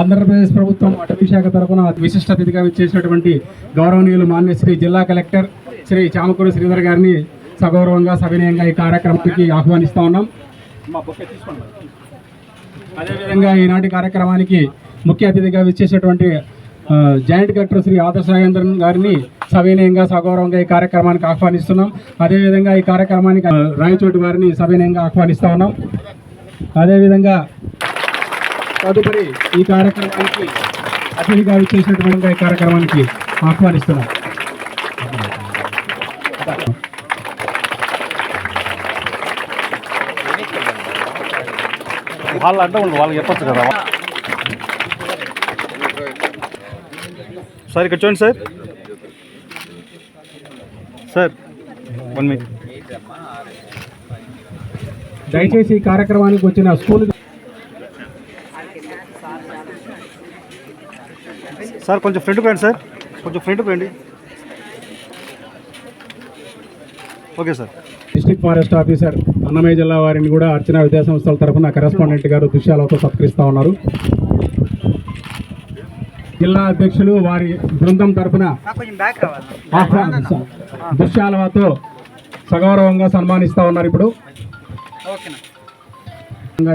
ఆంధ్రప్రదేశ్ ప్రభుత్వం అటవీ శాఖ తరఫున విశిష్ట అతిథిగా విచ్చేసినటువంటి గౌరవనీయులు మాన్య శ్రీ జిల్లా కలెక్టర్ శ్రీ చామకూరు శ్రీధర్ గారిని సగౌరవంగా సవినయంగా ఈ కార్యక్రమానికి ఆహ్వానిస్తూ ఉన్నాం. అదేవిధంగా ఈనాటి కార్యక్రమానికి ముఖ్య అతిథిగా విచ్చేసినటువంటి జాయింట్ కలెక్టర్ శ్రీ ఆదర్శ నాగేంద్రన్ గారిని సవినయంగా సగౌరవంగా ఈ కార్యక్రమానికి ఆహ్వానిస్తున్నాం. అదేవిధంగా ఈ కార్యక్రమానికి రాయచోటి వారిని సవినయంగా ఆహ్వానిస్తూ ఉన్నాం. అదేవిధంగా తదుపరి ఈ కార్యక్రమానికి అతిథిగా విచ్చేసినటువంటి ఈ కార్యక్రమానికి ఆహ్వానిస్తున్నాం. వాళ్ళు అంటే వాళ్ళు వాళ్ళకి చెప్పొచ్చు కదా. సార్ ఇక్కడ చూడండి సార్. సార్ వన్ మినిట్ దయచేసి ఈ కార్యక్రమానికి వచ్చిన స్కూల్ సార్ కొంచెం ఫ్రంట్ రండి సార్. కొంచెం ఫ్రంట్ రండి. Okay sir. District forest officer Annamayya జిల్లా వారిని కూడా అర్చన విద్యాసంస్థల తరఫున కరెస్పాండెంట్ గారు దృశ్యాలతో సత్కరిస్తూ ఉన్నారు. జిల్లా అధ్యక్షులు వారి బృందం తరఫున దృశ్యాలతో సగౌరవంగా సన్మానిస్తూ ఉన్నారు ఇప్పుడు.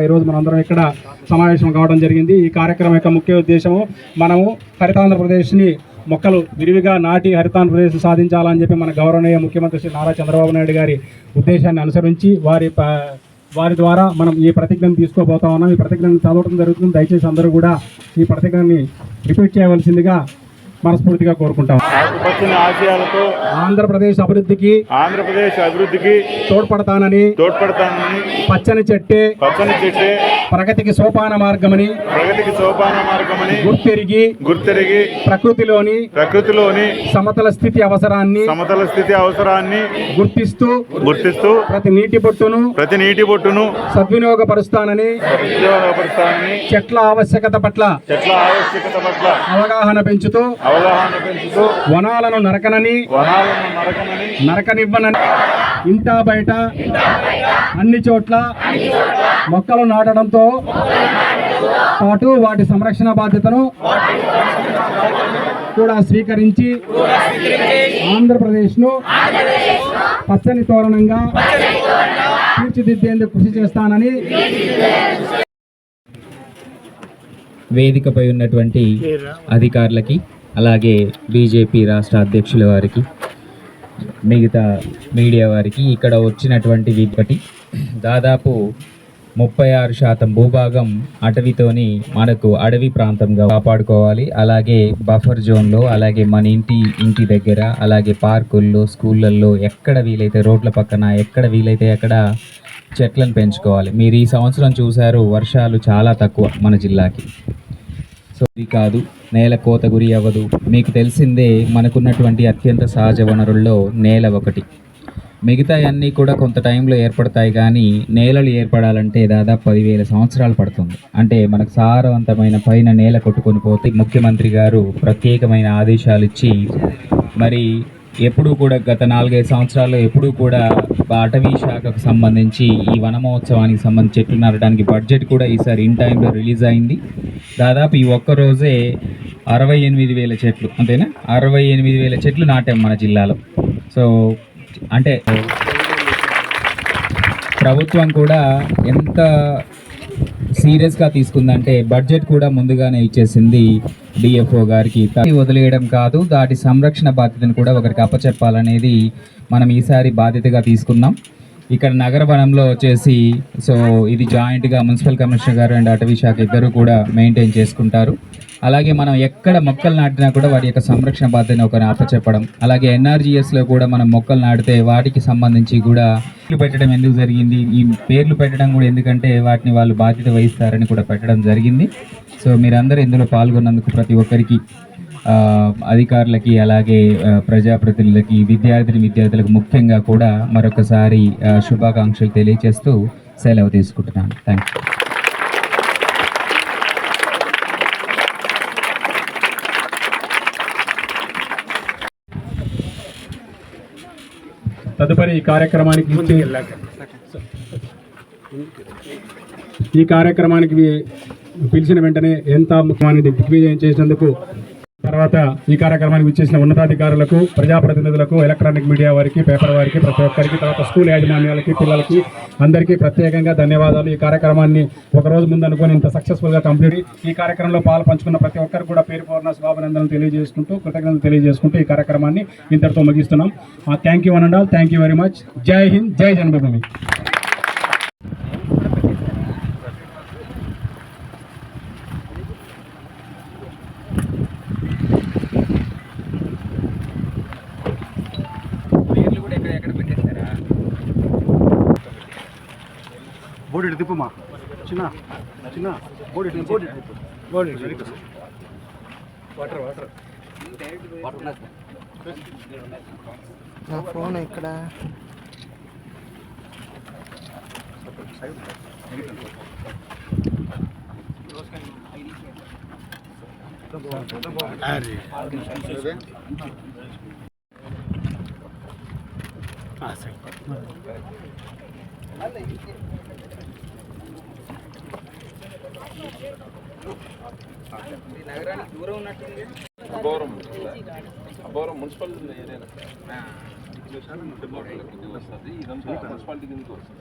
ఈరోజు మనందరం ఇక్కడ సమావేశం కావడం జరిగింది. ఈ కార్యక్రమం యొక్క ముఖ్య ఉద్దేశము మనము హరితాంధ్రప్రదేశ్ని మొక్కలు విరివిగా నాటి హరితాంధ్రప్రదేశ్ సాధించాలని చెప్పి మన గౌరవనీయ ముఖ్యమంత్రి శ్రీ నారా చంద్రబాబు నాయుడు గారి ఉద్దేశాన్ని అనుసరించి వారి ప- వారి ద్వారా మనం ఈ ప్రతిజ్ఞను తీసుకోబోతా ఉన్నాం. ఈ ప్రతిజ్ఞను చదవడం జరుగుతుంది. దయచేసి అందరూ కూడా ఈ ప్రతిజ్ఞని రిపీట్ చేయవలసిందిగా మనస్ఫూర్తిగా కోరుకుంటాం. ఆశయాలతో ఆంధ్రప్రదేశ్ అభివృద్ధికి ఆంధ్రప్రదేశ్ అభివృద్ధికి తోడ్పడతానని తోడ్పడతానని పచ్చని చెట్టే పచ్చని చెట్టే ప్రగతికి సోపాన మార్గమని ప్రగతికి సోపాన మార్గమని గుర్తెరిగి గుర్తెరిగి ప్రకృతిలోని ప్రకృతిలోని సమతల స్థితి అవసరాన్ని సమతల స్థితి అవసరాన్ని గుర్తిస్తూ గుర్తిస్తూ ప్రతి నీటి బొట్టును ప్రతి నీటి బొట్టును సద్వినియోగపరుస్తానని ఉద్యోగపరుస్తానని చెట్ల ఆవశ్యకత పట్ల చెట్ల ఆవశ్యకత పట్ల అవగాహన పెంచుతూ అవగాహన పెంచుతూ వనాలను నరకనని వనాలను నరకమని నరకనివ్వనని ఇంటా బయట అన్ని చోట్ల మొక్కలు నాటడంతో పాటు వాటి సంరక్షణ బాధ్యతను కూడా స్వీకరించి ఆంధ్రప్రదేశ్ను పచ్చని తోరణంగా తీర్చిదిద్దేందుకు కృషి చేస్తానని వేదికపై ఉన్నటువంటి అధికారులకి అలాగే బీజేపీ రాష్ట్ర అధ్యక్షుల వారికి మిగతా మీడియా వారికి ఇక్కడ వచ్చినటువంటి వీటి దాదాపు ముప్పై ఆరు శాతం భూభాగం అటవీతోని మనకు అడవి ప్రాంతంగా కాపాడుకోవాలి. అలాగే బఫర్ జోన్లో అలాగే మన ఇంటి ఇంటి దగ్గర అలాగే పార్కుల్లో స్కూళ్ళల్లో ఎక్కడ వీలైతే రోడ్ల పక్కన ఎక్కడ వీలైతే అక్కడ చెట్లను పెంచుకోవాలి. మీరు ఈ సంవత్సరం చూశారు వర్షాలు చాలా తక్కువ మన జిల్లాకి. సో ఇది కాదు నేల కోత గురి అవ్వదు. మీకు తెలిసిందే మనకున్నటువంటి అత్యంత సహజ వనరుల్లో నేల ఒకటి. మిగతా అన్నీ కూడా కొంత టైంలో ఏర్పడతాయి కానీ నేలలు ఏర్పడాలంటే దాదాపు పదివేల సంవత్సరాలు పడుతుంది. అంటే మనకు సారవంతమైన పైన నేల కొట్టుకొని పోతే ముఖ్యమంత్రి గారు ప్రత్యేకమైన ఆదేశాలు ఇచ్చి మరి ఎప్పుడూ కూడా గత నాలుగైదు సంవత్సరాల్లో ఎప్పుడూ కూడా అటవీ శాఖకు సంబంధించి ఈ వన మహోత్సవానికి సంబంధించి చెట్లు నాటడానికి బడ్జెట్ కూడా ఈసారి ఇన్ టైంలో రిలీజ్ అయింది. దాదాపు ఈ ఒక్క రోజే అరవై ఎనిమిది వేల చెట్లు అంతేనా? అరవై ఎనిమిది వేల చెట్లు నాటాం మన జిల్లాలో. సో అంటే ప్రభుత్వం కూడా ఎంత సీరియస్గా తీసుకుందంటే బడ్జెట్ కూడా ముందుగానే ఇచ్చేసింది డిఎఫ్ఓ గారికి. వదిలేయడం కాదు దాటి సంరక్షణ బాధ్యతను కూడా ఒకరికి అప్పచెప్పాలనేది మనం ఈసారి బాధ్యతగా తీసుకున్నాం. ఇక్కడ నగర వనంలో వచ్చేసి సో ఇది జాయింట్గా మున్సిపల్ కమిషనర్ గారు అండ్ అటవీ శాఖ ఇద్దరు కూడా మెయింటైన్ చేసుకుంటారు. అలాగే మనం ఎక్కడ మొక్కలు నాటినా కూడా వాటి యొక్క సంరక్షణ బాధ్యతను ఒక అప్పచెప్పడం అలాగే ఎన్ఆర్జీఎస్లో కూడా మనం మొక్కలు నాటితే వాటికి సంబంధించి కూడా పేర్లు పెట్టడం ఎందుకు జరిగింది? ఈ పేర్లు పెట్టడం కూడా ఎందుకంటే వాటిని వాళ్ళు బాధ్యత వహిస్తారని కూడా పెట్టడం జరిగింది. సో మీరందరూ ఇందులో పాల్గొన్నందుకు ప్రతి ఒక్కరికి అధికారులకి అలాగే ప్రజాప్రతినిధులకి విద్యార్థిని విద్యార్థులకు ముఖ్యంగా కూడా మరొకసారి శుభాకాంక్షలు తెలియజేస్తూ సెలవు తీసుకుంటున్నాను. థ్యాంక్ యూ తదుపరి ఈ కార్యక్రమానికి ఈ కార్యక్రమానికి పిలిచిన వెంటనే ఎంత ముఖ్యమైనది దిగ్విజయం చేసినందుకు తర్వాత ఈ కార్యక్రమానికి విచ్చేసిన ఉన్నతాధికారులకు ప్రజాప్రతినిధులకు ఎలక్ట్రానిక్ మీడియా వారికి పేపర్ వారికి ప్రతి ఒక్కరికి తర్వాత స్కూల్ యాజమాన్యాలకి పిల్లలకి అందరికీ ప్రత్యేకంగా ధన్యవాదాలు. ఈ కార్యక్రమాన్ని ఒక రోజు ముందు అనుకుని ఇంత సక్సెస్ఫుల్గా కంప్లీట్ ఈ కార్యక్రమంలో పాలు పంచుకున్న ప్రతి ఒక్కరికి కూడా పేరు పూర్ణ శుభాభినందనలు తెలియజేసుకుంటూ కృతజ్ఞతలు తెలియజేసుకుంటూ ఈ కార్యక్రమాన్ని ఇంతటితో ముగిస్తున్నాం. Thank you one and all thank you very much Jai Hind. Jai జన్మభూమి. తిప్పుమా చిన్న చిన్న బోడి బోడి బోడి వాటర్ వాటర్ నా ఫోన్ ఇక్కడ అబోరం అబోరం మున్సిపల్ ఏరియానా ఇది వస్తుంది ఇదంతా మున్సిపాలిటీ కిందకి వస్తుంది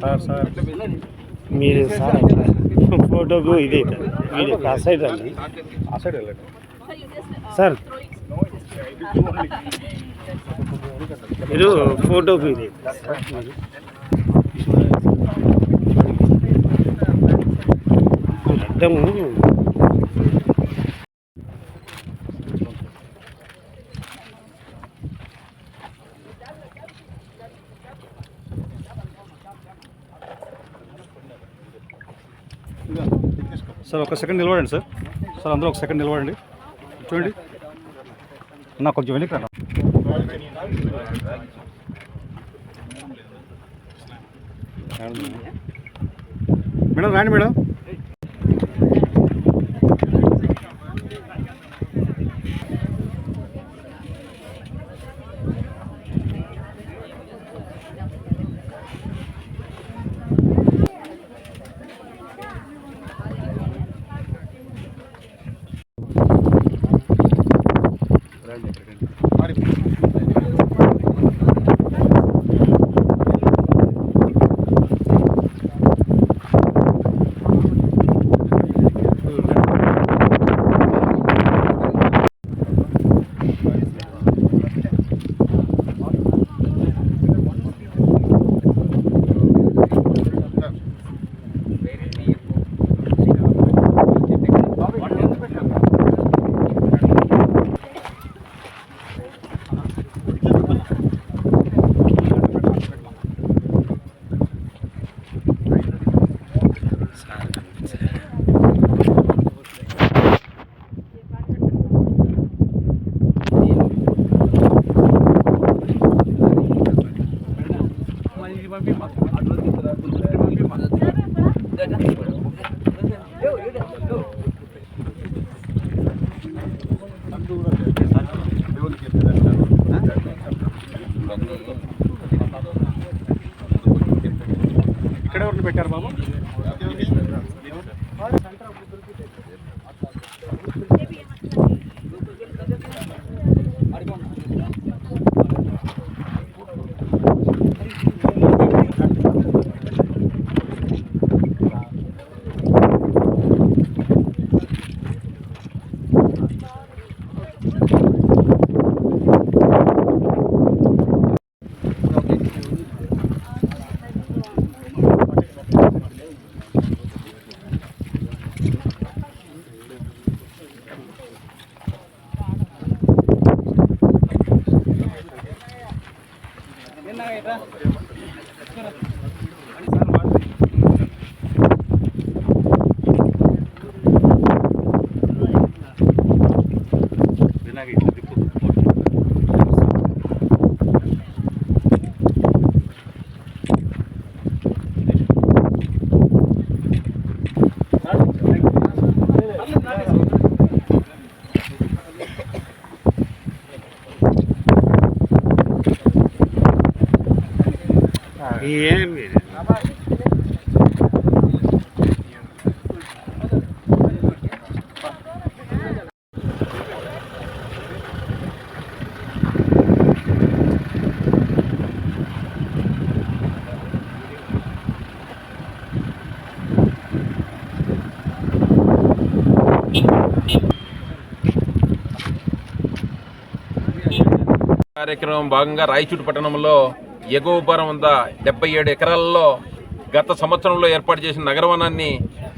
Sir sir. మీరు సార్ ఫోటోకు ఇది వీడియో ఆ సైడ్ రండి ఆ సైడ్ వెళ్ళండి. సార్ మీరు ఫోటోకు ఇది సార్, సార్ ఒక సెకండ్ నిలబడండి సార్. సార్ అందరూ ఒక సెకండ్ నిలబడండి. చూడండి. నాకు కొంచెం వెనక్కి రా మేడం రాండి మేడం. ఇక్కడ ఎవరిని పెట్టారు బాబు? కార్యక్రమం భాగంగా రాయచూడు పట్టణంలో ఎగువ భారం వంద డెబ్బై ఏడు ఎకరాల్లో గత సంవత్సరంలో ఏర్పాటు చేసిన నగరవనాన్ని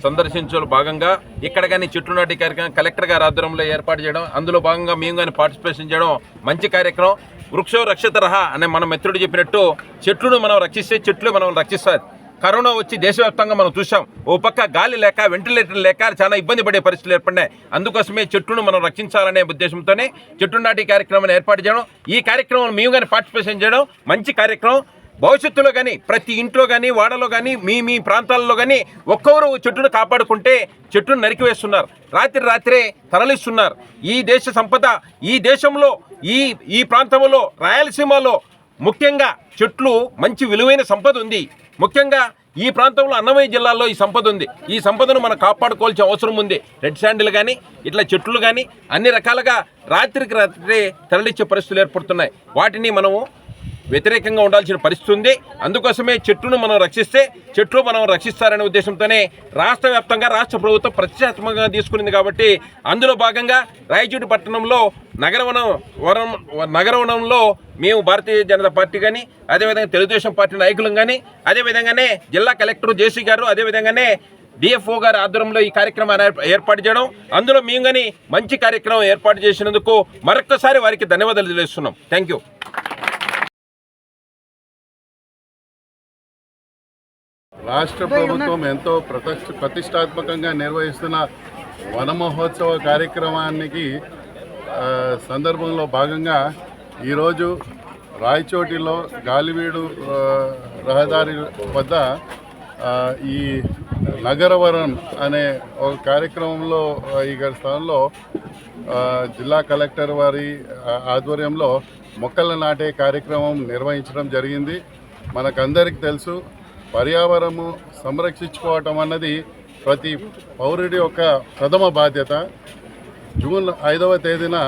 సందర్శించడం భాగంగా ఇక్కడ కానీ చెట్లు నాటి కార్యక్రమం కలెక్టర్ గారి ఆధ్వర్యంలో ఏర్పాటు చేయడం అందులో భాగంగా మేము కానీ పార్టిసిపేషన్ చేయడం మంచి కార్యక్రమం. వృక్షో రక్షితరహ అనే మన మిత్రుడు చెప్పినట్టు చెట్లను మనం రక్షిస్తే చెట్లు మనం రక్షిస్తుంది కరోనా వచ్చి దేశవ్యాప్తంగా మనం చూసాం ఓ పక్క గాలి లేక వెంటిలేటర్ లేక చాలా ఇబ్బంది పడే పరిస్థితులు ఏర్పడినాయి. అందుకోసమే చెట్టును మనం రక్షించాలనే ఉద్దేశంతోనే చెట్టు నాటి కార్యక్రమాన్ని ఏర్పాటు చేయడం ఈ కార్యక్రమం మేము కానీ పార్టిసిపేషన్ చేయడం మంచి కార్యక్రమం. భవిష్యత్తులో కానీ ప్రతి ఇంట్లో కానీ వాడలో కానీ మీ మీ ప్రాంతాల్లో కానీ ఒక్కొక్కరు చెట్టును కాపాడుకుంటే చెట్టును నరికివేస్తున్నారు. రాత్రి రాత్రే తరలిస్తున్నారు. ఈ దేశ సంపద ఈ దేశంలో ఈ ఈ ప్రాంతంలో రాయలసీమలో ముఖ్యంగా చెట్లు మంచి విలువైన సంపద ఉంది. ముఖ్యంగా ఈ ప్రాంతంలో అన్నమయ్య జిల్లాలో ఈ సంపద ఉంది. ఈ సంపదను మనం కాపాడుకోవాల్సిన అవసరం ఉంది. రెడ్ శాండిల్ కానీ ఇట్లా చెట్లు కానీ అన్ని రకాలుగా రాత్రికి రాత్రి తరలిచ్చే పరిస్థితులు ఏర్పడుతున్నాయి. వాటిని మనము వ్యతిరేకంగా ఉండాల్సిన పరిస్థితి ఉంది. అందుకోసమే చెట్టును మనం రక్షిస్తే చెట్లు మనం రక్షిస్తారనే ఉద్దేశంతోనే రాష్ట్ర వ్యాప్తంగా రాష్ట్ర ప్రభుత్వం ప్రతిష్టాత్మకంగా తీసుకునింది కాబట్టి అందులో భాగంగా రాయచూటి పట్టణంలో నగరవనం వనం నగరవనంలో మేము భారతీయ జనతా పార్టీ కానీ అదేవిధంగా తెలుగుదేశం పార్టీ నాయకులు కానీ అదేవిధంగానే జిల్లా కలెక్టర్ జేసీ గారు అదేవిధంగానే డిఎఫ్ఓ గారి ఆధ్వర్యంలో ఈ కార్యక్రమాన్ని ఏర్పాటు చేయడం అందులో మేము కానీ మంచి కార్యక్రమం ఏర్పాటు చేసినందుకు మరొక్కసారి వారికి ధన్యవాదాలు తెలియజేస్తున్నాం. థ్యాంక్ యూ రాష్ట్ర ప్రభుత్వం ఎంతో ప్రతిష్ట ప్రతిష్టాత్మకంగా నిర్వహిస్తున్న వన మహోత్సవ కార్యక్రమానికి సందర్భంలో భాగంగా ఈరోజు రాయచోటిలో గాలివీడు రహదారి వద్ద ఈ నగరవరం అనే ఒక కార్యక్రమంలో ఈ స్థలంలో ఆ, జిల్లా కలెక్టర్ వారి ఆధ్వర్యంలో మొక్కలు నాటే కార్యక్రమం నిర్వహించడం జరిగింది. మనకందరికి తెలుసు పర్యావరణము సంరక్షించుకోవటం అన్నది ప్రతి పౌరుడి యొక్క ప్రథమ బాధ్యత. జూన్ ఐదవ తేదీన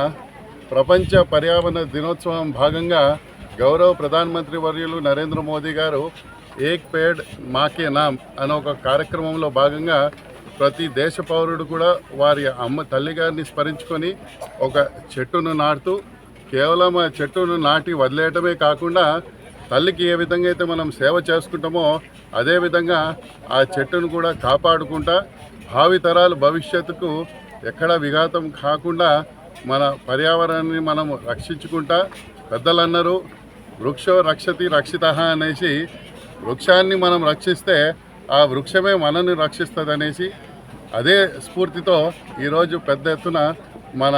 ప్రపంచ పర్యావరణ దినోత్సవం భాగంగా గౌరవ ప్రధానమంత్రి వర్యులు నరేంద్ర మోదీ గారు ఏక్ పేడ్ మాకే నామ్ అనే ఒక కార్యక్రమంలో భాగంగా ప్రతి దేశ పౌరుడు కూడా వారి అమ్మ తల్లిగారిని స్మరించుకొని ఒక చెట్టును నాటుతూ కేవలం ఆ చెట్టును నాటి వదిలేయటమే కాకుండా తల్లికి ఏ విధంగా అయితే మనం సేవ చేసుకుంటామో అదేవిధంగా ఆ చెట్టును కూడా కాపాడుకుంటా భావితరాలు భవిష్యత్తుకు ఎక్కడ విఘాతం కాకుండా మన పర్యావరణాన్ని మనం రక్షించుకుంటా పెద్దలు అన్నారు వృక్షో రక్షతి రక్షిత అనేసి వృక్షాన్ని మనం రక్షిస్తే ఆ వృక్షమే మనల్ని రక్షిస్తుంది అనేసి అదే స్ఫూర్తితో ఈరోజు పెద్ద ఎత్తున మన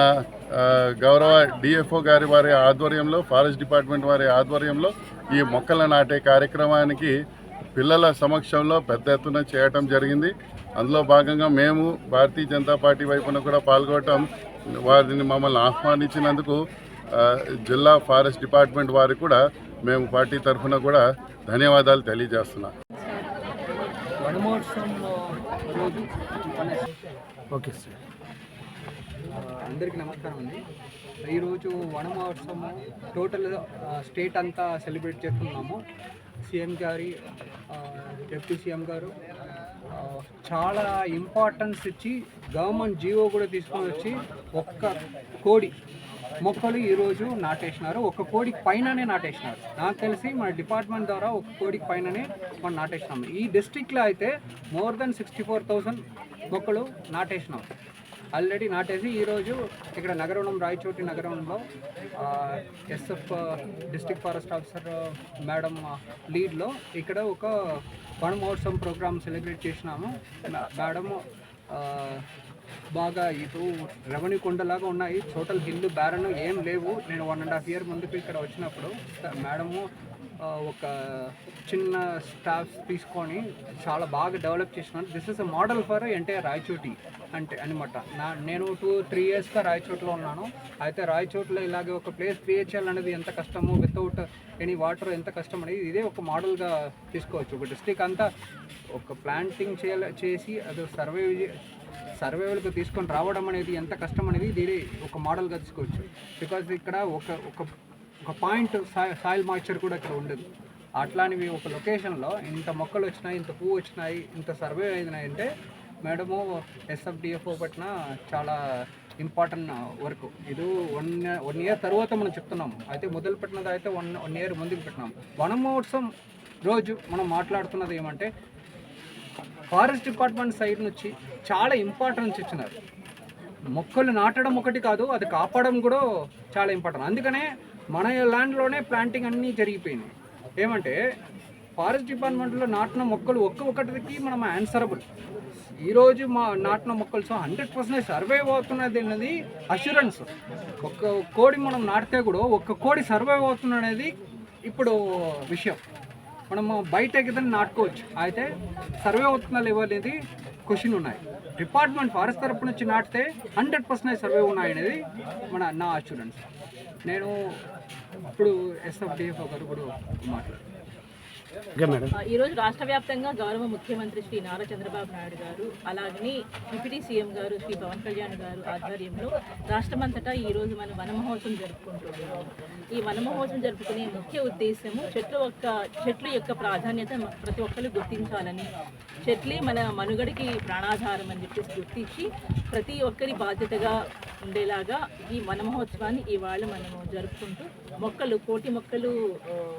గౌరవ డిఎఫ్ఓ గారి వారి ఆధ్వర్యంలో ఫారెస్ట్ డిపార్ట్మెంట్ వారి ఆధ్వర్యంలో ఈ మొక్కల నాటే కార్యక్రమానికి పిల్లల సమక్షంలో పెద్ద ఎత్తున చేయటం జరిగింది. అందులో భాగంగా మేము భారతీయ జనతా పార్టీ వైపున కూడా పాల్గొనటం వారిని మమ్మల్ని ఆహ్వానించినందుకు జిల్లా ఫారెస్ట్ డిపార్ట్మెంట్ వారికి కూడా మేము పార్టీ తరఫున కూడా ధన్యవాదాలు తెలియజేస్తున్నాం. Okay sir. అందరికీ నమస్కారం అండి. ఈరోజు వన మహోత్సవం టోటల్ స్టేట్ అంతా సెలబ్రేట్ చేస్తున్నాము. సీఎం గారి డిప్యూటీ సీఎం గారు చాలా ఇంపార్టెన్స్ ఇచ్చి గవర్నమెంట్ జీవో కూడా తీసుకొని వచ్చి ఒక్క కోడి మొక్కలు ఈరోజు నాటేసినారు. ఒక కోడికి పైననే నాటేసినారు. నాకు తెలిసి మన డిపార్ట్మెంట్ ద్వారా ఒక కోడికి పైననే మనం నాటేసినాము. ఈ డిస్టిక్లో అయితే more than sixty four thousand మొక్కలు నాటేసినాం. ఆల్రెడీ నాటేసి ఈరోజు ఇక్కడ నగరం రాయచోటి నగరంలో S F district forest officer madam లీడ్లో ఇక్కడ ఒక వన మహోత్సవం ప్రోగ్రామ్ సెలబ్రేట్ చేసినాము. మేడము మేడం బాగా ఇటు రెవెన్యూ కొండలాగా ఉన్నాయి. టోటల్ హిల్ బ్యారన్ ఏం లేవు. నేను వన్ అండ్ హాఫ్ ఇయర్ ముందుకు ఇక్కడ వచ్చినప్పుడు మేడము ఒక చిన్న స్టాఫ్ తీసుకొని చాలా బాగా డెవలప్ చేసినాను this is a model for entire Rayachoti అంటే అనమాట నా నేను టూ త్రీ ఇయర్స్గా రాయచోట్లో ఉన్నాను. అయితే రాయచోట్లో ఇలాగే ఒక ప్లేస్ క్రియేట్ చేయాలనేది ఎంత కష్టమో వితౌట్ ఎనీ వాటర్ ఎంత కష్టం అనేది ఇదే ఒక మోడల్గా తీసుకోవచ్చు. ఒక డిస్టిక్ అంతా ఒక ప్లాంటింగ్ చేయాల చేసి అది సర్వే సర్వేలకు తీసుకొని రావడం అనేది ఎంత కష్టం అనేది దీని ఒక మోడల్గా తీసుకోవచ్చు. బికాజ్ ఇక్కడ ఒక ఒక ఒక పాయింట్ సాయిల్ మాయిశ్చర్ కూడా ఇక్కడ ఉండదు. అట్లాంటివి ఒక లొకేషన్లో ఇంత మొక్కలు వచ్చినాయి ఇంత పువ్వు వచ్చినాయి ఇంత సర్వే అయినాయి అంటే madam S F D F O పట్టిన చాలా ఇంపార్టెంట్ వర్క్. ఇది వన్ వన్ ఇయర్ తర్వాత మనం చెప్తున్నాము. అయితే మొదలు పెట్టినది అయితే వన్ వన్ ఇయర్ ముందుకు పెట్టినాము. వన మహోత్సవం రోజు మనం మాట్లాడుతున్నది ఏమంటే ఫారెస్ట్ డిపార్ట్మెంట్ సైడ్ నుంచి చాలా ఇంపార్టెన్స్ ఇచ్చినారు. మొక్కలు నాటడం ఒకటి కాదు అది కాపాడడం కూడా చాలా ఇంపార్టెంట్ అందుకనే మన ల్యాండ్లోనే ప్లాంటింగ్ అన్నీ జరిగిపోయినాయి. ఏమంటే ఫారెస్ట్ డిపార్ట్మెంట్లో నాటిన మొక్కలు ఒక్క ఒక్కటికి మనం ఆన్సరబుల్ ఈరోజు మా నాటిన మొక్కలు సో హండ్రెడ్ పర్సెంట్ సర్వే అవుతున్నది అనేది అష్యూరెన్స్ ఒక్క కోడి మనం నాటితే కూడా ఒక్క కోడి సర్వైవ్ అవుతుంది అనేది ఇప్పుడు విషయం. మనం బయట ఏదైనా నాటుకోవచ్చు. అయితే సర్వే అవుతుందా లేవో అనేది క్వశ్చన్ ఉన్నాయి. డిపార్ట్మెంట్ ఫారెస్ట్ తరపు నుంచి నాటితే హండ్రెడ్ పర్సెంట్ సర్వే ఉన్నాయనేది మన నా అష్యూరెన్స్ నేను ఇప్పుడు ఎస్ఎఫ్డిఎఫ్ ఒకరు కూడా మాట్లాడు ఈరోజు రాష్ట్ర వ్యాప్తంగా గౌరవ ముఖ్యమంత్రి శ్రీ నారా చంద్రబాబు నాయుడు గారు అలాగని డిప్యూటీ సీఎం గారు శ్రీ పవన్ కళ్యాణ్ గారు ఆధ్వర్యంలో రాష్ట్రమంతటా ఈరోజు మనం వనమహోత్సవం జరుపుకుంటున్నాము. ఈ వనమహోత్సవం జరుపుకునే ముఖ్య ఉద్దేశము చెట్లు యొక్క చెట్లు యొక్క ప్రాధాన్యత ప్రతి ఒక్కరు గుర్తించాలని చెట్లే మన మనుగడికి ప్రాణాధారం అని చెప్పేసి గుర్తించి ప్రతి ఒక్కరి బాధ్యతగా ఉండేలాగా ఈ వనమహోత్సవాన్ని ఇవాళ మనము జరుపుకుంటూ మొక్కలు కోటి మొక్కలు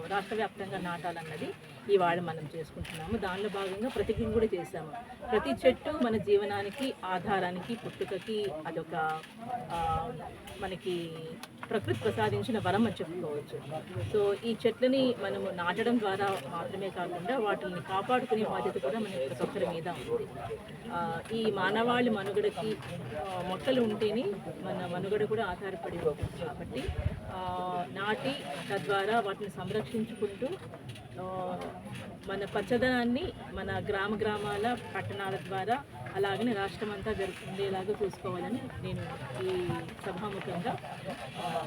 రాష్ట్ర వ్యాప్తంగా నాటాలన్నది ఇవాళ మనం చేసుకుంటున్నాము. దానిలో భాగంగా ప్రతిజ్ఞ కూడా చేశాము. ప్రతి చెట్టు మన జీవనానికి ఆధారానికి పుట్టుకకి అదొక మనకి ప్రకృతి ప్రసాదించిన వరం అని చెప్పుకోవచ్చు. సో ఈ చెట్లని మనము నాటడం ద్వారా మాత్రమే కాకుండా వాటిని కాపాడుకునే బాధ్యత కూడా మన ప్రతి ఒక్కరి మీద ఉంది. ఈ మానవాళి మనుగడకి మొక్కలు ఉంటేనే మన మనుగడ కూడా ఆధారపడి ఉంటుంది. కాబట్టి నాటి తద్వారా వాటిని సంరక్షించుకుంటూ మన పచ్చదనాన్ని మన గ్రామ గ్రామాల పట్టణాల ద్వారా అలాగనే రాష్ట్రం అంతా జరుగుతుండేలాగా చూసుకోవాలని నేను ఈ సభాముఖంగా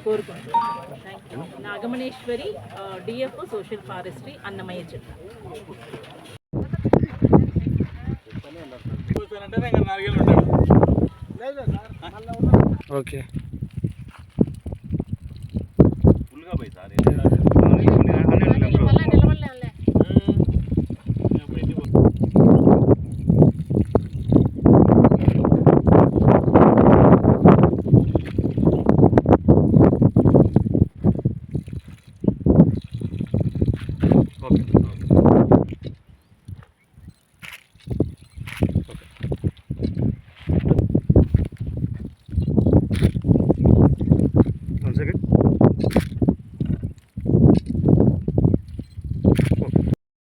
కోరుకుంటున్నాను. Thank you Nagamaneswari D F O social forestry Annamayya చెట్టు. ఓకే. ఫుల్గా పోయి సార్